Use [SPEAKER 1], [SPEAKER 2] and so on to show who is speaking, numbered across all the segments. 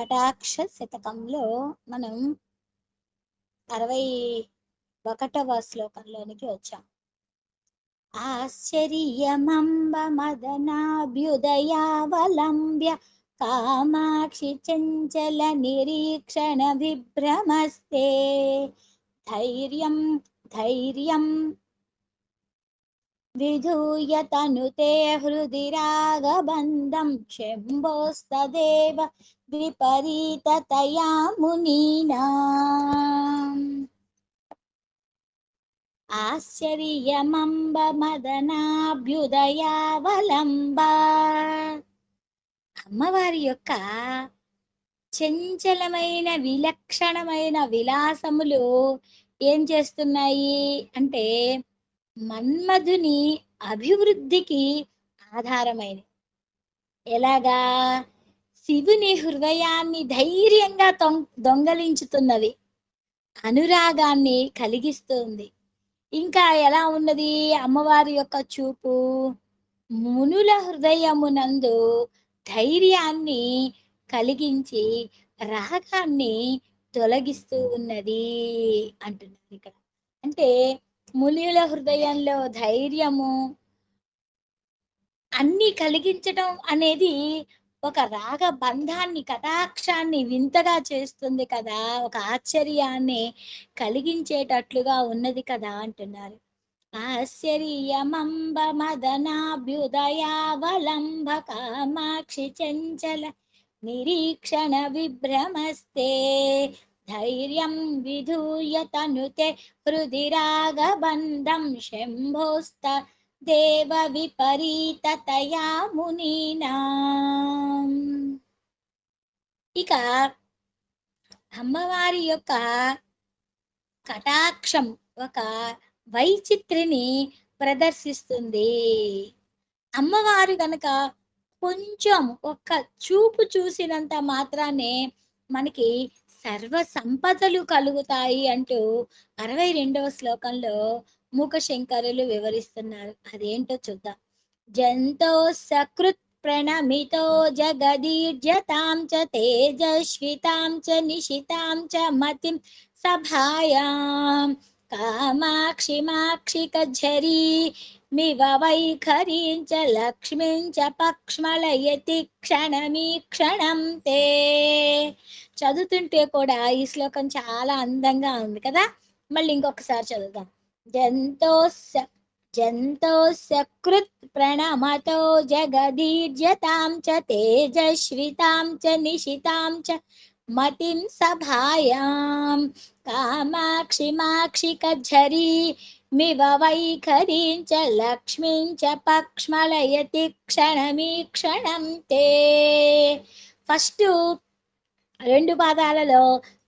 [SPEAKER 1] కటాక్ష శతకంలో మనం అరవై ఒకటవ శ్లోకంలోనికి వచ్చాం. ఆశ్చర్యమంబ మదనాభ్యుదయావలంబ్య కామాక్షి చంచల నిరీక్షణ విభ్రమస్తే. ధైర్యం ధైర్యం విధూయ తనుతే హృది రాగబంధం శంభోస్తదేవ విపరీతతయా మునీనా. ఆశ్చర్యమంబ మదనాభ్యుదయావలంబ. అమ్మవారి యొక్క చంచలమైన విలక్షణమైన విలాసములు ఏం చేస్తున్నాయి? అంటే మన్మధుని అభివృద్ధికి ఆధారమైనది ఎలాగా? శివుని హృదయాన్ని ధైర్యంగా దొంగలించుతున్నది. అనురాగాన్ని కలిగిస్తుంది. ఇంకా ఎలా ఉన్నది? అమ్మవారి యొక్క చూపు. మునుల హృదయమునందు ధైర్యాన్ని కలిగించి రాగాన్ని తొలగిస్తూ ఉన్నది అంటున్నారు ఇక్కడ. అంటే మునియుల హృదయంలో ధైర్యము అన్ని కలిగించడం అనేది ఒక రాగ బంధాన్ని కటాక్షాన్ని వింతగా చేస్తుంది కదా ఒక ఆశ్చర్యాన్ని కలిగించేటట్లుగా ఉన్నది కదా అంటున్నారు. ఆశ్చర్యమంబ మదనాభ్యుదయావలంబ కామాక్షి చంచల నిరీక్షణ విభ్రమస్తే ధైర్యం విధూయ తనుతే హృది రాగబంధం శంభోస్త దేవ విపరీతతయా మునీనా. ఇక అమ్మవారి యొక్క కటాక్షం ఒక వైచిత్రిని ప్రదర్శిస్తుంది. అమ్మవారు గనక కొంచెం ఒక్క చూపు చూసినంత మాత్రానే మనకి సర్వ సంపదలు కలుగుతాయి అంటూ అరవై రెండవ శ్లోకంలో మూక శంకరులు వివరిస్తున్నారు. అదేంటో చూద్దాం. జంతో సకృత్ ప్రణమితో జగదీర్జతాం చ తేజస్వితాం చ నిశితాం చ మతిం సభాయాం కామాక్షి మాక్షిక ఝరీ మివ వైఖరీంచ లక్ష్మించ పక్ష్మలయతి క్షణమీ క్షణం తే చదువుతుంటే కూడా ఈ శ్లోకం చాలా అందంగా ఉంది కదా? మళ్ళీ ఇంకొకసారి చదువుదాం. జంతో జంతో సకృత్ ప్రణమతో జగదీర్జతాం చ తేజస్వితాం చ నిశితాం చ మతిం సభాయాం. కామాక్షి మాక్షి కఝరీ మివ వైఖరీం చ లక్ష్మీం చ పక్ష్మళయతి క్షణమీక్షణం తే. ఫస్ట్ రెండు పాదాలలో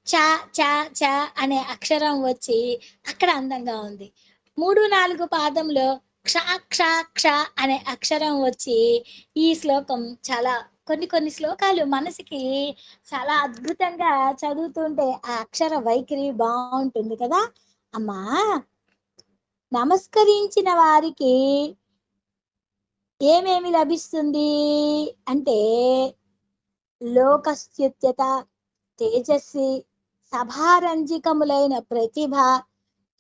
[SPEAKER 1] చ చ చ అనే అక్షరం వచ్చి అక్కడ అందంగా ఉంది. మూడు నాలుగు పాదంలో క్ష క్ష క్ష అనే అక్షరం వచ్చి ఈ శ్లోకం చాలా కొన్ని కొన్ని శ్లోకాలు మనసుకి చాలా అద్భుతంగా చదువుతుంటే ఆ అక్షర వైఖరి బాగుంటుంది కదా? అమ్మా నమస్కరించిన వారికి ఏమేమి లభిస్తుంది? అంటే లోకస్థ్యుత్యత తేజస్వి సభారంజికములైన ప్రతిభ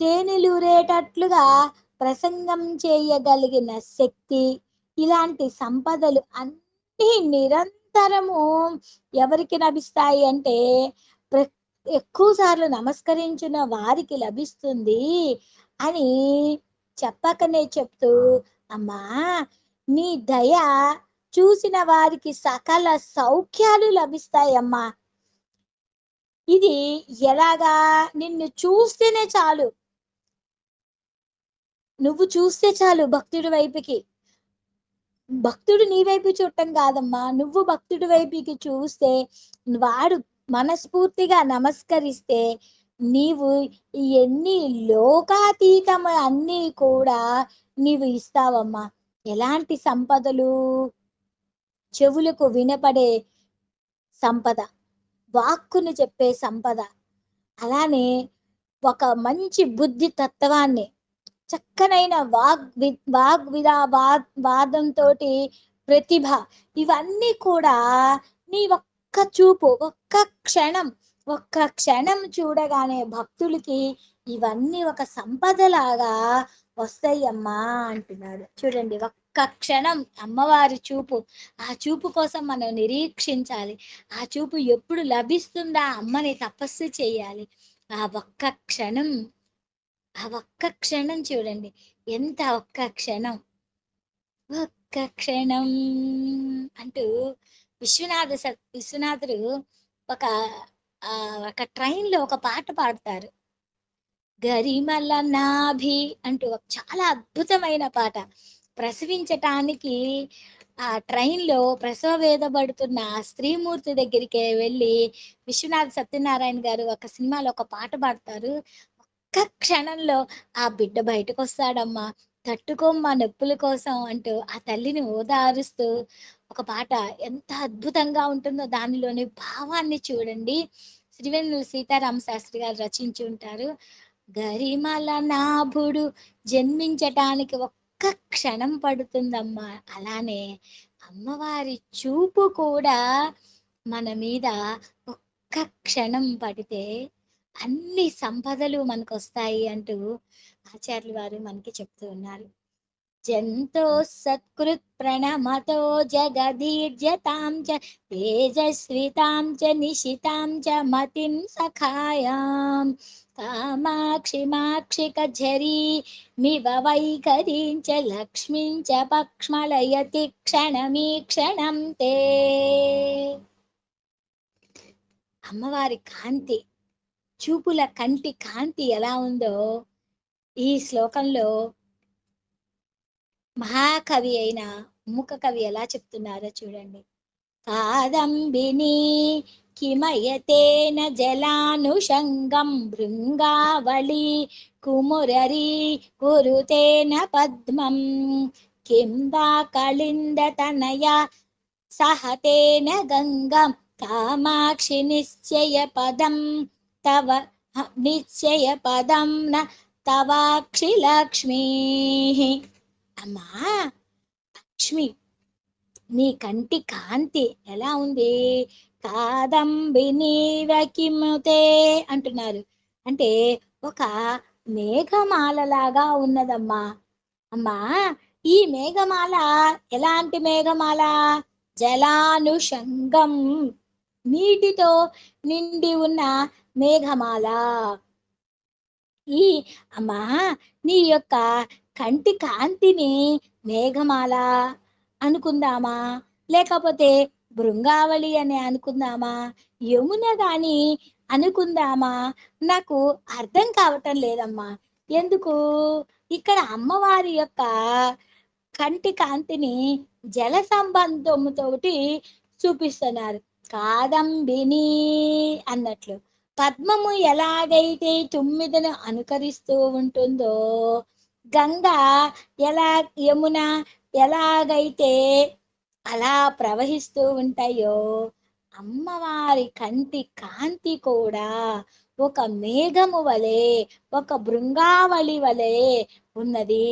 [SPEAKER 1] తేనెలూరేటట్లుగా ప్రసంగం చేయగలిగిన శక్తి ఇలాంటి సంపదలు అన్ని నిరంతరము ఎవరికి లభిస్తాయి అంటే ప్ర ఎక్కువ సార్లు నమస్కరించిన వారికి లభిస్తుంది అని చెప్పకనే చెప్తూ అమ్మా నీ దయ చూసిన వారికి సకల సౌఖ్యాలు లభిస్తాయమ్మా. ఇది ఎలాగా? నిన్ను చూస్తేనే చాలు. నువ్వు చూస్తే చాలు భక్తుడి వైపుకి. భక్తుడు నీ వైపు చూడటం కాదమ్మా. నువ్వు భక్తుడి వైపుకి చూస్తే వాడు మనస్ఫూర్తిగా నమస్కరిస్తే నీవు ఎన్ని లోకాతీతం అన్నీ కూడా నీవు ఇస్తావమ్మా. ఎలాంటి సంపదలు? చెవులకు వినపడే సంపద వాక్కును చెప్పే సంపద. అలానే ఒక మంచి బుద్ధి తత్వాన్ని చక్కనైన వాగ్ వి వాగ్ విదా వాద్ వాదంతో ప్రతిభ. ఇవన్నీ కూడా నీ ఒక్క ఒక్క చూపు ఒక్క క్షణం ఒక్క క్షణం చూడగానే భక్తులకి ఇవన్నీ ఒక సంపదలాగా వస్తాయమ్మా అంటున్నారు చూడండి ఒక్క క్షణం అమ్మవారి చూపు. ఆ చూపు కోసం మనం నిరీక్షించాలి. ఆ చూపు ఎప్పుడు లభిస్తుందా అమ్మని తపస్సు చేయాలి. ఆ ఒక్క క్షణం ఆ ఒక్క క్షణం చూడండి. ఎంత ఒక్క క్షణం? ఒక్క క్షణం అంటూ విశ్వనాథ విశ్వనాథుడు ఒక ఒక ట్రైన్లో ఒక పాట పాడతారు. గరిమల నాభి అంటూ ఒక చాలా అద్భుతమైన పాట. ప్రసవించటానికి ఆ ట్రైన్లో ప్రసవ వేదబడుతున్న ఆ స్త్రీమూర్తి దగ్గరికి వెళ్ళి విశ్వనాథ్ సత్యనారాయణ గారు ఒక సినిమాలో ఒక పాట పాడతారు. ఒక్క క్షణంలో ఆ బిడ్డ బయటకు వస్తాడమ్మా తట్టుకోమ్మా నొప్పుల కోసం అంటూ ఆ తల్లిని ఓదారుస్తూ ఒక పాట ఎంత అద్భుతంగా ఉంటుందో దానిలోని భావాన్ని చూడండి. శ్రీవేణులు సీతారామ శాస్త్రి గారు రచించి ఉంటారు. గరిమల నాభుడు జన్మించటానికి ఒక్క క్షణం పడుతుందమ్మా. అలానే అమ్మవారి చూపు కూడా మన మీద ఒక్క క్షణం పడితే అన్ని సంపదలు మనకు వస్తాయి అంటూ ఆచార్యులు వారు మనకి చెప్తూ ఉన్నారు. జంతో సత్కృత్ ప్రణమతో జగదీర్జతాం చ తేజస్వితాం చ నిశితాం చ మతిం సఖాయాం. కామాక్షి మాక్షిక జరీ మివ వైఖరీం చ లక్ష్మీం చ పక్ష్మలయతి క్షణమీక్షణం తే. అమ్మవారి కాంతి చూపుల కంటి కాంతి ఎలా ఉందో ఈ శ్లోకంలో మహాకవి అయిన ముఖ కవి ఎలా చెప్తున్నారో చూడండి. కాదంబిని కిమయతేన జలానుషంగం భృంగావళి కుమురరి కురుతేన పద్మం కిం వా కళిందతనయ సహతేన గంగం కామాక్షి నిశ్చయ పదం తవ హ, నిశ్చయ పదం న తవాక్షి లక్ష్మీ. అమ్మా లక్ష్మి నీ కంటి కాంతి ఎలా ఉంది? కాదంబిని వకిముతే అంటున్నారు. అంటే ఒక మేఘమాలలాగా ఉన్నదమ్మా. అమ్మా ఈ మేఘమాల ఎలాంటి మేఘమాల? జలానుషంగం. నీటితో నిండి ఉన్న మేఘమాల. ఈ అమ్మా నీ యొక్క కంటి కాంతిని మేఘమాల అనుకుందామా? లేకపోతే బృంగావళి అని అనుకుందామా? యమున గాని అనుకుందామా? నాకు అర్థం కావటం లేదమ్మా. ఎందుకు? ఇక్కడ అమ్మవారి యొక్క కంటి కాంతిని జల సంబంధముతోటి చూపిస్తున్నారు. కాదంబిని అన్నట్లు. పద్మము ఎలాగైతే తుమ్మిదను అనుకరిస్తూ ఉంటుందో గంగ ఎలా యమున ఎలాగైతే అలా ప్రవహిస్తూ ఉంటాయో అమ్మవారి కంటి కాంతి కూడా ఒక మేఘము వలె ఒక బృంగావళి వలె ఉన్నది.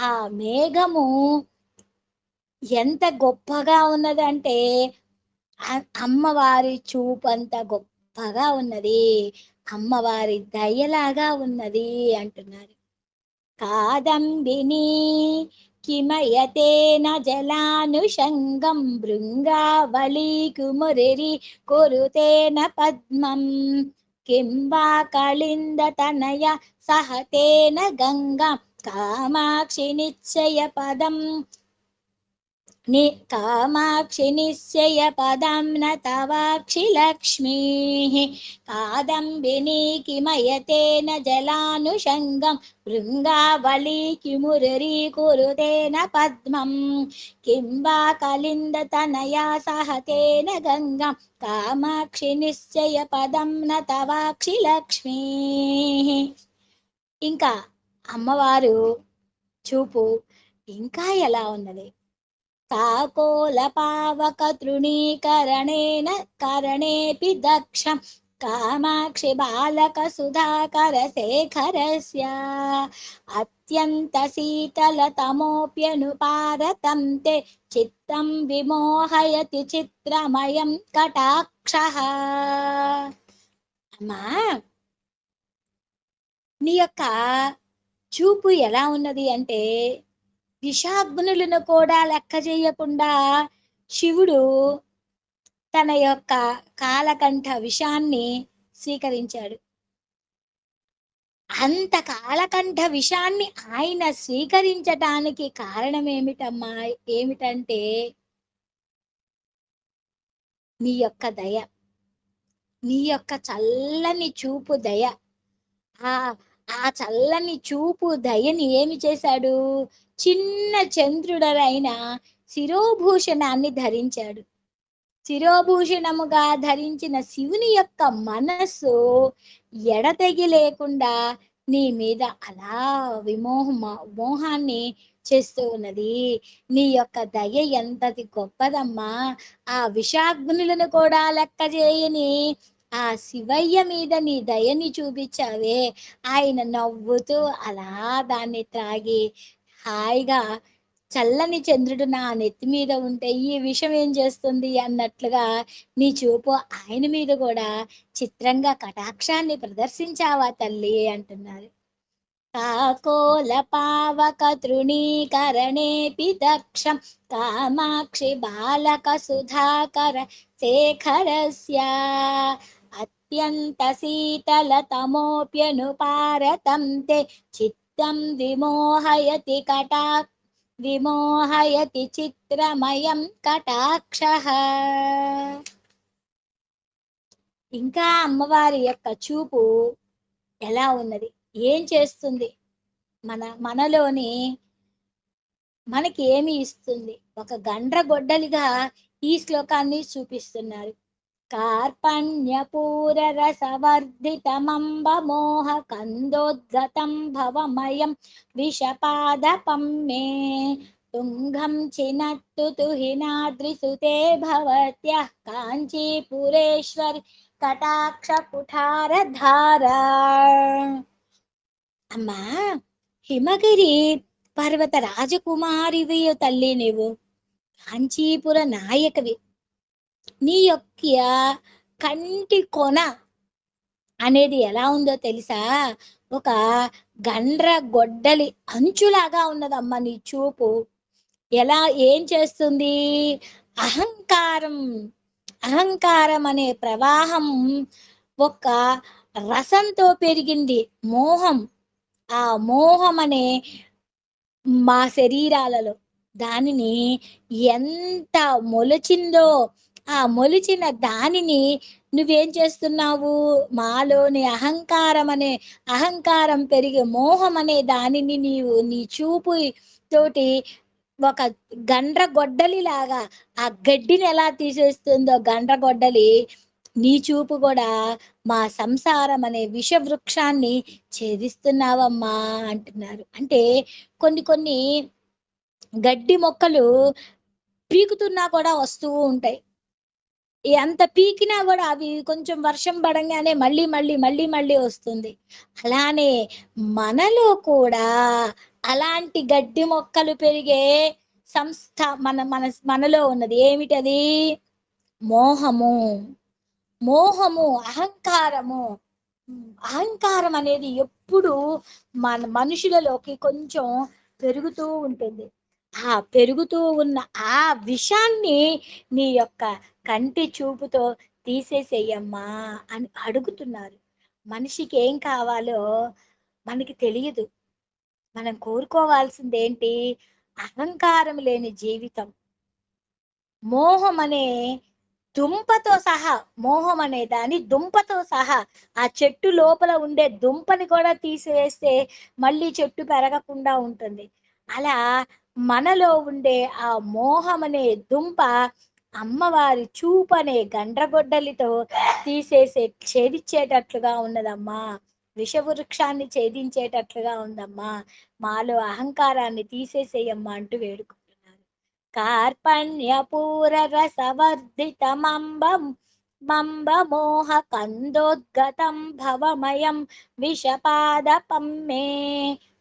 [SPEAKER 1] ఆ మేఘము ఎంత గొప్పగా ఉన్నదంటే అమ్మవారి చూపు అంత గొప్పగా ఉన్నది. అమ్మవారి దయలాగా ఉన్నది అంటున్నారు. కాదంబిని కిమయతేన జలానుషంగం భృంగావళి కుమురిరి కురుతేన పద్మం. కింబా కళింద కళిందతనయ సహతేన గంగా. కామాక్షి నిశ్చయ పదం. ని కామాక్షి నిశ్చయ పదం న తవాక్షి లక్ష్మీ కాదంబిని కిమయతేన జలానుషంగం వృంగావళీ కిమురరీ కురుతేన పద్మం కిం వా కలిందతనయా సహతేన గంగం కామాక్షి నిశ్చయ పదం న తవాక్షి లక్ష్మీ ఇంకా అమ్మవారు చూపు ఇంకా ఎలా ఉన్నది? కాకోల పావక తృణీకరణేన కరణేపి దక్షం కామాక్షి బాలక సుధాకర శేఖరస్య అత్యంత శీతలతమోప్యనుపారతం తే చిత్తం విమోహయతి చిత్రమయం కటాక్ష అమ్మా నీ యొక్క చూపు ఎలా ఉన్నది అంటే విషాగ్నులను కూడా లెక్క చేయకుండా శివుడు తన యొక్క కాలకంఠ విషాన్ని స్వీకరించాడు. అంత కాలకంఠ విషాన్ని ఆయన స్వీకరించటానికి కారణం ఏమిటమ్మా ఏమిటంటే నీ యొక్క దయ నీ యొక్క చల్లని చూపు దయ. ఆ ఆ చల్లని చూపు దయని ఏమి చేశాడు? చిన్న చంద్రుడరైన శిరోభూషణాన్ని ధరించాడు. శిరోభూషణముగా ధరించిన శివుని యొక్క మనస్సు ఎడతెగి లేకుండా నీ మీద అలా విమోహ మోహాన్ని చేస్తూ ఉన్నది. నీ యొక్క దయ ఎంతది గొప్పదమ్మా! ఆ విషాగ్నులను కూడా లెక్క చేయని ఆ శివయ్య మీద నీ దయని చూపించావే. ఆయన నవ్వుతూ అలా దాన్ని త్రాగి హాయిగా చల్లని చంద్రుడు నా నెత్తి మీద ఉంటే ఈ విషయం ఏం చేస్తుంది అన్నట్లుగా నీ చూపు ఆయన మీద కూడా చిత్రంగా కటాక్షాన్ని ప్రదర్శించావా తల్లి అంటున్నారు కాకోల పావక తృణీకరణేపి దక్షం కామాక్షి బాలక సుధాకర శేఖరస్య అత్యంత శీతలతమోప్యనుపారతం తే చిత్తం విమోహయతి కటా విమోహయతి చిత్రమయం కటాక్ష ఇంకా అమ్మవారి యొక్క చూపు ఎలా ఉన్నది? ఏం చేస్తుంది? మన మనలోని మనకి ఏమి ఇస్తుంది? ఒక గండ్రగొడ్డలిగా ఈ శ్లోకాన్ని చూపిస్తున్నారు. కార్పణ్యపూర రసవర్ధితమంబ మోహ కందోద్గతం భవమయం విషపాదపం మే తుంగం చినట్టు తుహినాద్రిసుతే భవత్య కాంచీపురేశ్వరి కటాక్ష కుఠారధార అమ్మా హిమగిరి పర్వత రాజకుమారివి తల్లి నీవు కాంచీపుర నాయకవి నీ యొక్క కంటి కొన అనేది ఎలా ఉందో తెలుసా? ఒక గండ్ర గొడ్డలి అంచులాగా ఉన్నదమ్మా నీ చూపు. ఎలా ఏం చేస్తుంది? అహంకారం అహంకారం అనే ప్రవాహం ఒక రసంతో పెరిగింది. మోహం. ఆ మోహం అనే మా శరీరాలలో దానిని ఎంత మొలచిందో ఆ మొలిచిన దానిని నువ్వేం చేస్తున్నావు? మాలోని అహంకారం అనే అహంకారం పెరిగే మోహం అనే దానిని నీవు నీ చూపు తోటి ఒక గండ్ర గొడ్డలి లాగా ఆ గడ్డిని ఎలా తీసేస్తుందో గండ్ర గొడ్డలి నీ చూపు కూడా మా సంసారం అనే విష వృక్షాన్ని ఛేదిస్తున్నావమ్మా అంటున్నారు. అంటే కొన్ని కొన్ని గడ్డి మొక్కలు పీకుతున్నా కూడా వస్తూ ఉంటాయి. ఎంత పీకినా కూడా అవి కొంచెం వర్షం పడంగానే మళ్ళీ మళ్ళీ మళ్ళీ మళ్ళీ వస్తుంది. అలానే మనలో కూడా అలాంటి గడ్డి మొక్కలు పెరిగే సంస్థ మన మన మనలో ఉన్నది. ఏమిటది మోహము. మోహము అహంకారము. అహంకారం అనేది ఎప్పుడు మన మనుషులలోకి కొంచెం పెరుగుతూ ఉంటుంది. ఆ పెరుగుతూ ఉన్న ఆ విషాన్ని నీ యొక్క కంటి చూపుతో తీసేసేయమ్మా అని అడుగుతున్నారు. మనిషికి ఏం కావాలో మనకి తెలియదు. మనం కోరుకోవాల్సింది ఏంటి అహంకారం లేని జీవితం. మోహం అనే దుంపతో సహా మోహం అనే దాని దుంపతో సహా ఆ చెట్టు లోపల ఉండే దుంపని కూడా తీసివేస్తే మళ్ళీ చెట్టు పెరగకుండా ఉంటుంది. అలా మనలో ఉండే ఆ మోహం అనే దుంప అమ్మవారి చూపు అనే గండ్రగొడ్డలితో తీసేసే ఛేదించేటట్లుగా ఉన్నదమ్మా. విషవృక్షాన్ని ఛేదించేటట్లుగా ఉందమ్మా. మాలో అహంకారాన్ని తీసేసేయమ్మా అంటూ వేడుకుంటున్నారు కార్పణ్యపూర రసవర్ధితమంబం మంబ మోహ కందోద్గతం భవమయం విషపాదపం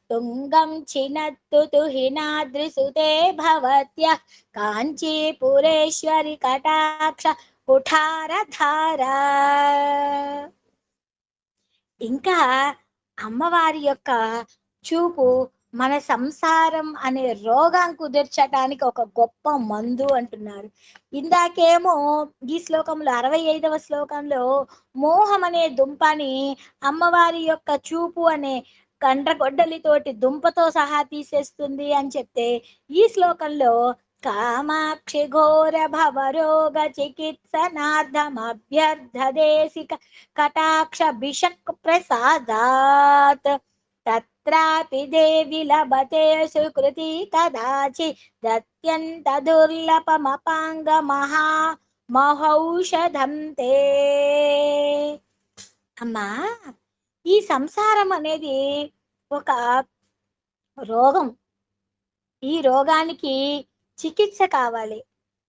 [SPEAKER 1] తుంగం చినత్తు హినాద్రిసుతే భవత్య. కాంచీపురేశ్వరి కటాక్ష కుఠారధార ఇంకా అమ్మవారి యొక్క చూపు మన సంసారం అనే రోగం కుదిర్చడానికి ఒక గొప్ప మందు అంటున్నారు. ఇందాకేమో ఈ శ్లోకంలో అరవై ఐదవ శ్లోకంలో మోహం అనే దుంపని అమ్మవారి యొక్క చూపు అనే కండ్రగొడ్డలితోటి దుంపతో సహా తీసేస్తుంది అని చెప్తే ఈ శ్లోకంలో కామాక్షి ఘోర భవరోగ చికిత్సనార్థమభ్యర్థదేశిక కటాక్ష బిషక్ ప్రసాదాత్. తత్రాపి దేవి లభతే సుకృతి కదాచి దత్యంత దుర్లభమపాంగ మహా మహౌషధం తే. అమ్మా ఈ సంసారం అనేది ఒక రోగం. ఈ రోగానికి చికిత్స కావాలి.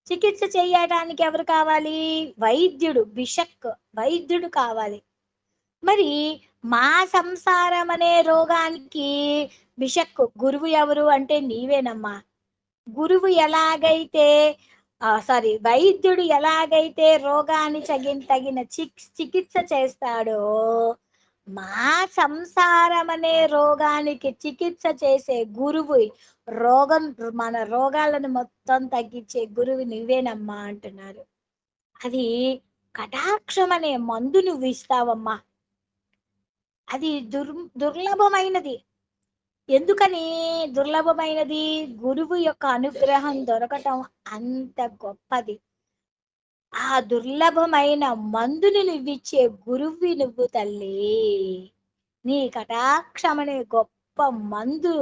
[SPEAKER 1] చికిత్స చేయడానికి ఎవరు కావాలి? వైద్యుడు బిషక్ వైద్యుడు కావాలి. మరి మా సంసారం అనే రోగానికి బిషక్ గురువు ఎవరు అంటే నీవేనమ్మా. గురువు ఎలాగైతే సారీ వైద్యుడు ఎలాగైతే రోగాన్ని తగిన తగిన చిక్ చికిత్స చేస్తాడో మా సంసారం అనే రోగానికి చికిత్స చేసే గురువు రోగం మన రోగాలను మొత్తం తగ్గించే గురువు నువ్వేనమ్మా అంటున్నారు. అది కటాక్షం అనే మందు నువ్వు ఇస్తావమ్మా అది దుర్ దుర్లభమైనది. ఎందుకని దుర్లభమైనది? గురువు యొక్క అనుగ్రహం దొరకటం అంత గొప్పది. ఆ దుర్లభమైన మందుని నువ్విచ్చే గురువి నువ్వు తల్లి. నీ కటాక్షమనే గొప్ప మందు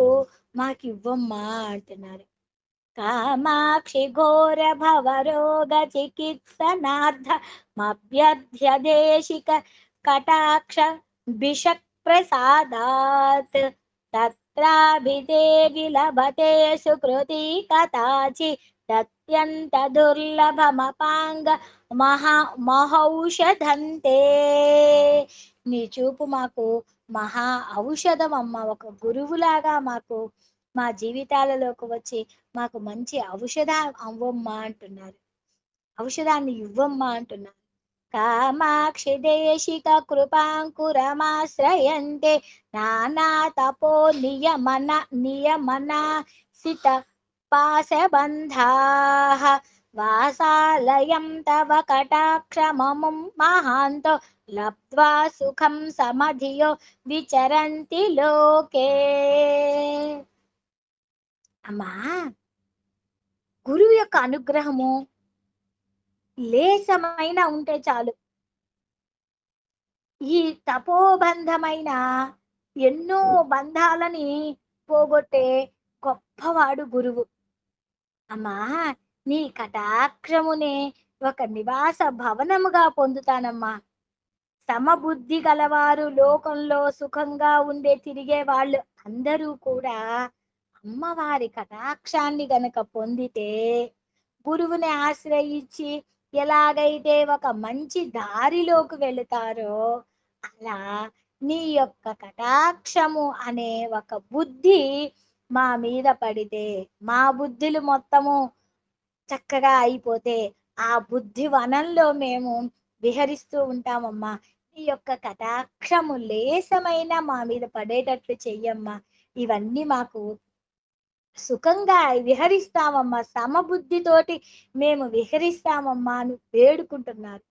[SPEAKER 1] మాకివ్వమ్మా అంటున్నారు. కామాక్షి ఘోర భవరోగ చికిత్సనార్థ మభ్యధ్యదేశిక కటాక్ష బిషక్ ప్రసాదాత్ తత్రాభిదేవి లభతే సుకృతి కథాచి అత్యంత దుర్లభమపాంగ మహా మహౌషధంతే. నీ చూపు మాకు మహా ఔషధం అమ్మ ఒక గురువులాగా మాకు మా జీవితాలలోకి వచ్చి మాకు మంచి ఔషధ అవ్వమ్మా అంటున్నారు. ఔషధాన్ని ఇవ్వమ్మా అంటున్నారు. కామాక్షి దేశిక కృపాంకురమాశ్రయంతే. నానా తపో నియమన నియమన సిత పాశబంధాః. వాసాలయం తవ కటాక్షమముం మహాంతో లబ్ధ్వా సుఖం సమధియో విచరంతి లోకే. అమ్మా గురువు యొక్క అనుగ్రహము లేసమైన ఉంటే చాలు. ఈ తపోబంధమైన ఎన్నో బంధాలని పోగొట్టే గొప్పవాడు గురువు. అమ్మా నీ కటాక్షమునే ఒక నివాస భవనముగా పొందుతానమ్మా. సమబుద్ధి గలవారు లోకంలో సుఖంగా ఉండే తిరిగే వాళ్ళు అందరూ కూడా అమ్మవారి కటాక్షాన్ని గనక పొందితే గురువుని ఆశ్రయించి ఎలాగైతే ఒక మంచి దారిలోకి వెళుతారో అలా నీ యొక్క కటాక్షము అనే ఒక బుద్ధి మా మీద పడితే మా బుద్ధులు మొత్తము చక్కగా అయిపోతే ఆ బుద్ధి వనంలో మేము విహరిస్తూ ఉంటామమ్మా. నీ యొక్క కటాక్షము లేసమైన మా మీద పడేటట్లు చెయ్యమ్మా. ఇవన్నీ మాకు సుఖంగా విహరిస్తామమ్మా. సమబుద్ధితోటి మేము విహరిస్తామమ్మా అని వేడుకుంటున్నారు.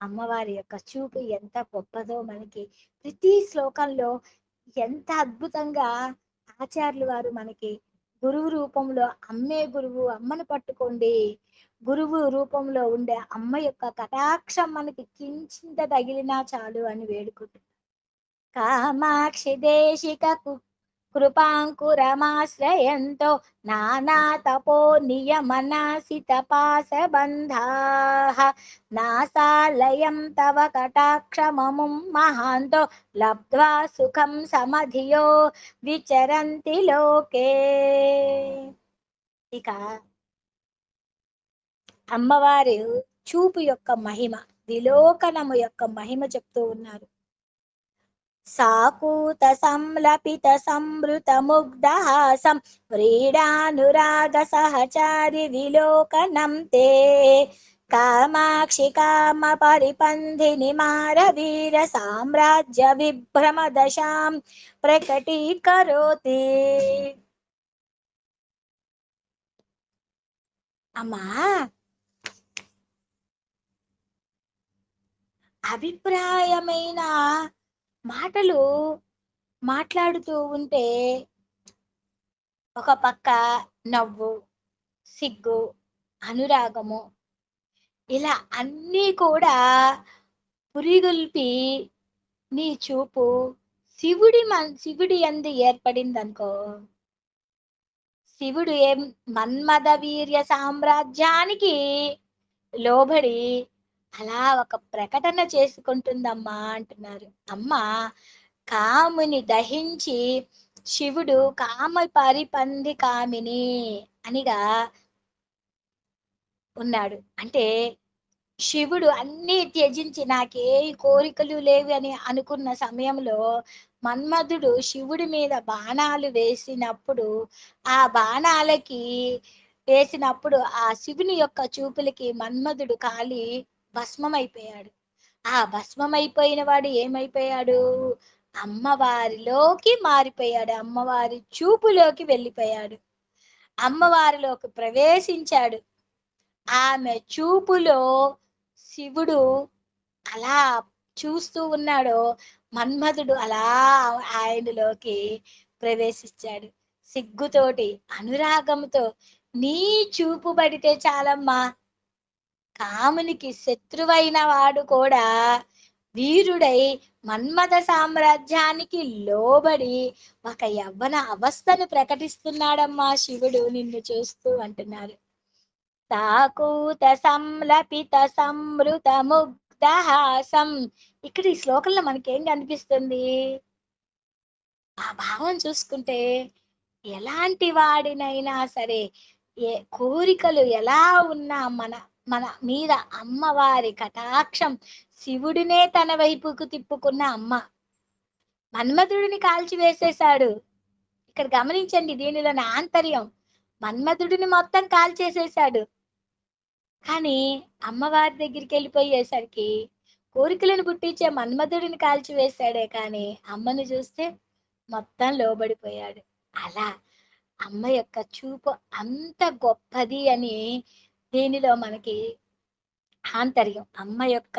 [SPEAKER 1] అమ్మవారి యొక్క చూపు ఎంత గొప్పదో మనకి. ప్రతి శ్లోకంలో ఎంత అద్భుతంగా ఆచార్యులు వారు మనకి గురువు రూపంలో అమ్మే గురువు అమ్మను పట్టుకోండి. గురువు రూపంలో ఉండే అమ్మ యొక్క కటాక్షం మనకి కించింత తగిలినా చాలు అని వేడుకుంటున్నారు కామాక్షి దేశిక కు- కృపాంకురమాశ్రయంతో నానా తపో నియమనాసిత పాశబంధాః. నాసాలయం తవ కటాక్షమముం మహాంతో లబ్ధ్వా సుఖం సమధియో విచరంతి లోకే. ఇక అమ్మవారు చూపు యొక్క మహిమ విలోకనము యొక్క మహిమ చెప్తూ ఉన్నారు. సాకూత సంలపిత సంవృత ముగ్ధహాసం వ్రీడానురాగ సహచారి విలోకనం తే కామాక్షి కామ పరిపంధిని మార వీర సామ్రాజ్య విభ్రమ దశాం ప్రకటీకరోతి. అమ్మా! అభిప్రాయమైన మాటలు మాట్లాడుతూ ఉంటే ఒక పక్క నవ్వు సిగ్గు అనురాగము ఇలా అన్నీ కూడా పురిగొల్పి నీ చూపు శివుడి మన్ శివుడి అంది ఏర్పడిందనుకో. శివుడు ఏం మన్మద వీర్య సామ్రాజ్యానికి లోబడి అలా ఒక ప్రకటన చేసుకుంటుందమ్మా అంటున్నారు. అమ్మ కాముని దహించి శివుడు కామ పరిపంది కామిని అనిగా ఉన్నాడు. అంటే శివుడు అన్నీ త్యజించి నాకే కోరికలు లేవు అని అనుకున్న సమయంలో మన్మధుడు శివుడి మీద బాణాలు వేసినప్పుడు ఆ బాణాలకి వేసినప్పుడు ఆ శివుని యొక్క చూపులకి మన్మధుడు కాలి భస్మమైపోయాడు. ఆ భస్మమైపోయిన వాడు ఏమైపోయాడు? అమ్మవారిలోకి మారిపోయాడు. అమ్మవారి చూపులోకి వెళ్ళిపోయాడు. అమ్మవారిలోకి ప్రవేశించాడు. ఆమె చూపులో శివుడు అలా చూస్తూ ఉన్నాడో మన్మధుడు అలా ఆయనలోకి ప్రవేశించాడు. సిగ్గుతోటి అనురాగంతో నీ చూపు పడితే చాలమ్మా కామునికి శత్రువైన వాడు కూడా వీరుడై మన్మథ సామ్రాజ్యానికి లోబడి ఒక యవ్వన అవస్థను ప్రకటిస్తున్నాడమ్మా శివుడు నిన్ను చూస్తూ అంటున్నారు తాకూత సంలపిత సంమృత ముగ్ధహాసం ఇక్కడ ఈ శ్లోకంలో మనకేం కనిపిస్తుంది? ఆ భావం చూసుకుంటే ఎలాంటి వాడినైనా సరే ఏ కోరికలు ఎలా ఉన్నా మన మన మీద అమ్మవారి కటాక్షం శివుడినే తన వైపుకు తిప్పుకున్న అమ్మ. మన్మధుడిని కాల్చివేసేశాడు. ఇక్కడ గమనించండి దీనిలోని ఆంతర్యం. మన్మధుడిని మొత్తం కాల్చేసేశాడు. కానీ అమ్మవారి దగ్గరికి వెళ్ళిపోయేసరికి కోరికలను పుట్టించే మన్మధుడిని కాల్చివేశాడే కానీ అమ్మను చూస్తే మొత్తం లోబడిపోయాడు. అలా అమ్మ యొక్క చూపు అంత గొప్పది అని దీనిలో మనకి ఆంతర్యం. అమ్మ యొక్క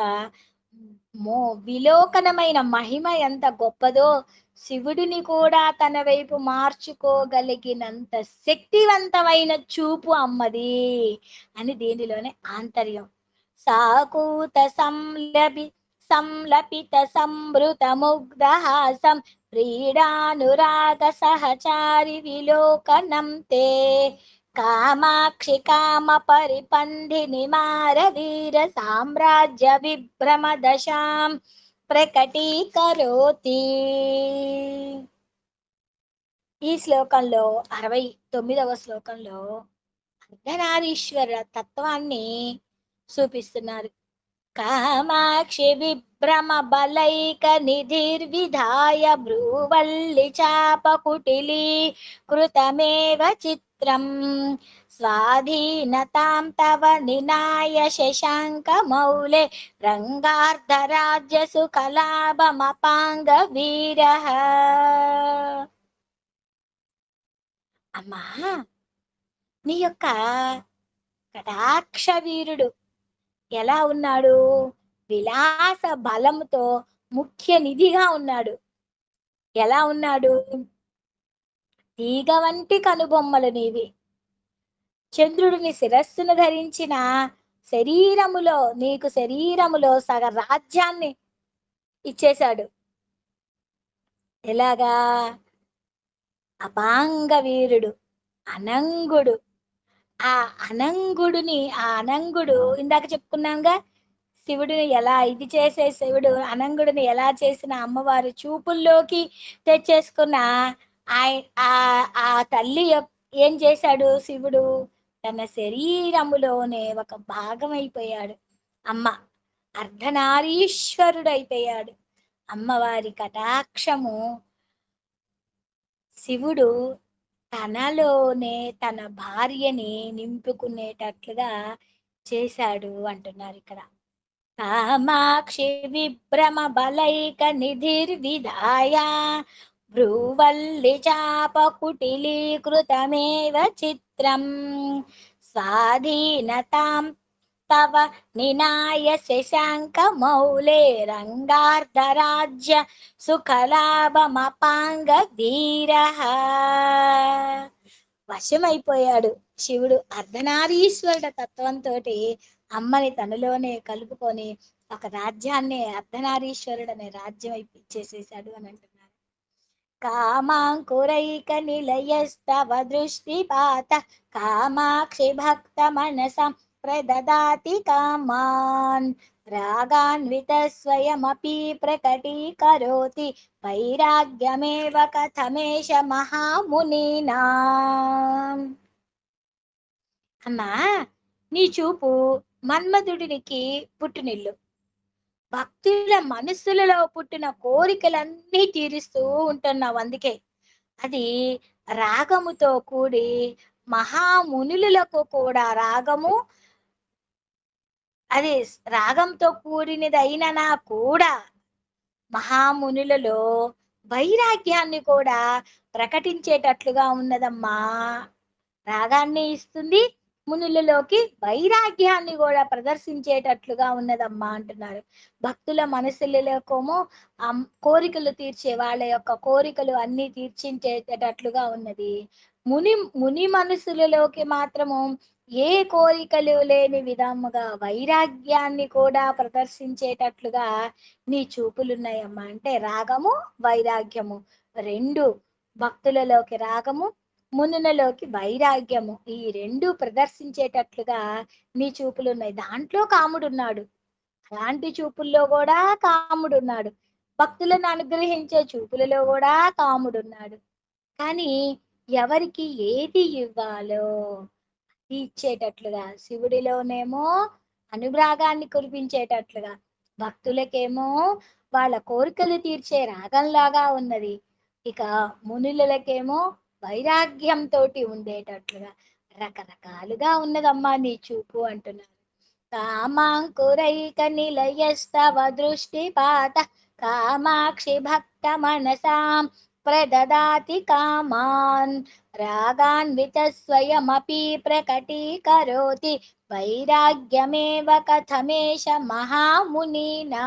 [SPEAKER 1] మో విలోకనమైన మహిమ ఎంత గొప్పదో శివుడిని కూడా తన వైపు మార్చుకోగలిగినంత శక్తివంతమైన చూపు అమ్మది అని దీనిలోనే ఆంతర్యం. సాకూత సంలపి సంలపిత సంభృత ముగ్ధహాసం క్రీడానురాగ సహచారి విలోకనం తే కామాక్షి కామ పరిపంధిని మారవీర సామ్రాజ్య విభ్రమ దశాం ప్రకటీకరోతి. ఈ శ్లోకంలో అరవై తొమ్మిదవ శ్లోకంలో అర్ధనారీశ్వర తత్వాన్ని చూపిస్తున్నారు. కామాక్షి విభ్రమ బలైక నిధిర్విధాయ భ్రూవల్లి చాప కృతమేవ కృతమేవ చిత్రం స్వాధీనతాం తవ నినాయ శశాంక మౌలే రంగార్ధరాజ్య సుఖలాభమపాంగ వీర అమ్మా నీ యొక్క కటాక్ష వీరుడు ఎలా ఉన్నాడు? విలాస బలంతో ముఖ్య నిధిగా ఉన్నాడు. ఎలా ఉన్నాడు? తీగ వంటి కనుబొమ్మలు నీవి. చంద్రుడిని శిరస్సును ధరించిన శరీరములో నీకు శరీరములో సగ రాజ్యాన్ని ఇచ్చేశాడు. ఎలాగా? అపాంగ వీరుడు అనంగుడు. ఆ అనంగుడిని ఆ అనంగుడు ఇందాక చెప్పుకున్నాంగా శివుడిని ఎలా ఇది చేసే శివుడు అనంగుడిని ఎలా చేసిన అమ్మవారు చూపుల్లోకి తెచ్చేసుకున్న ఆ ఆ తల్లి ఏం చేశాడు శివుడు? తన శరీరములోనే ఒక భాగం అయిపోయాడు అమ్మ అర్ధనారీశ్వరుడు అయిపోయాడు అమ్మవారి కటాక్షము శివుడు తనలోనే తన భార్యని నింపుకునేటట్లుగా చేశాడు అంటున్నారు ఇక్కడ. కామాక్షి విభ్రమ బలైక నిధిర్విధాయ భ్రువల్లి చాప కుటిలీకృతమేవ చిత్రం. స్వాధీనతాం తవ నినాయ శశాంక మౌలే రంగార్ధరాజ్య సుఖలాభమపాంగ ధీర వశమైపోయాడు శివుడు అర్ధనారీశ్వరుడ తత్వంతో అమ్మని తనలోనే కలుపుకొని ఒక రాజ్యాన్ని అర్ధనారీశ్వరుడు అనే రాజ్యం ఇచ్చేసేసాడు అని అంటున్నారు కామాంకురైక నిలయస్తవ దృష్టిపాత కామాక్షి భక్త మనసం ప్రదదాతి కామాన్. రాగాన్విత స్వయమపి ప్రకటీకరోతి వైరాగ్యమేవ కథమేష మహామునీనా. అమ్మా నీ చూపు మన్మధుడినికి పుట్టినిల్లు. భక్తుల మనస్సులలో పుట్టిన కోరికలన్నీ తీరుస్తూ ఉంటున్నావు. అందుకే అది రాగముతో కూడి మహామునులకు కూడా రాగము అది రాగంతో కూడినదైనా కూడా మహామునులలో వైరాగ్యాన్ని కూడా ప్రకటించేటట్లుగా ఉన్నదమ్మా. రాగాన్ని ఇస్తుంది మునులలోకి వైరాగ్యాన్ని కూడా ప్రదర్శించేటట్లుగా ఉన్నదమ్మా అంటున్నారు. భక్తుల మనసులలోకేమో కోరికలు తీర్చే వాళ్ళ యొక్క కోరికలు అన్ని తీర్చించేటట్లుగా ఉన్నది. ముని ముని మనసులలోకి మాత్రము ఏ కోరికలు లేని విధముగా వైరాగ్యాన్ని కూడా ప్రదర్శించేటట్లుగా నీ చూపులున్నాయమ్మా. అంటే రాగము వైరాగ్యము. రెండు భక్తులలోకి రాగము మునునలోకి వైరాగ్యము ఈ రెండు ప్రదర్శించేటట్లుగా నీ చూపులున్నాయి. దాంట్లో కాముడున్నాడు. అలాంటి చూపుల్లో కూడా కాముడున్నాడు. భక్తులను అనుగ్రహించే చూపులలో కూడా కాముడున్నాడు. కానీ ఎవరికి ఏది ఇవ్వాలో ఇచ్చేటట్లుగా. శివుడిలోనేమో అనురాగాన్ని కురిపించేటట్లుగా. భక్తులకేమో వాళ్ళ కోరికలు తీర్చే రాగంలాగా ఉన్నది. ఇక మునులకేమో వైరాగ్యంతో ఉండేటట్లుగా రకరకాలుగా ఉన్నదమ్మా నీ చూపు అంటున్నారు. కామాంకురైక నిలయస్తవ దృష్టిపాత కామాక్షి భక్త మనసాం ప్రదదాతి కామాన్ రాగాన్విత స్వయమపి ప్రకటీకరోతి వైరాగ్యమేవ కథమేష మహామునీనా.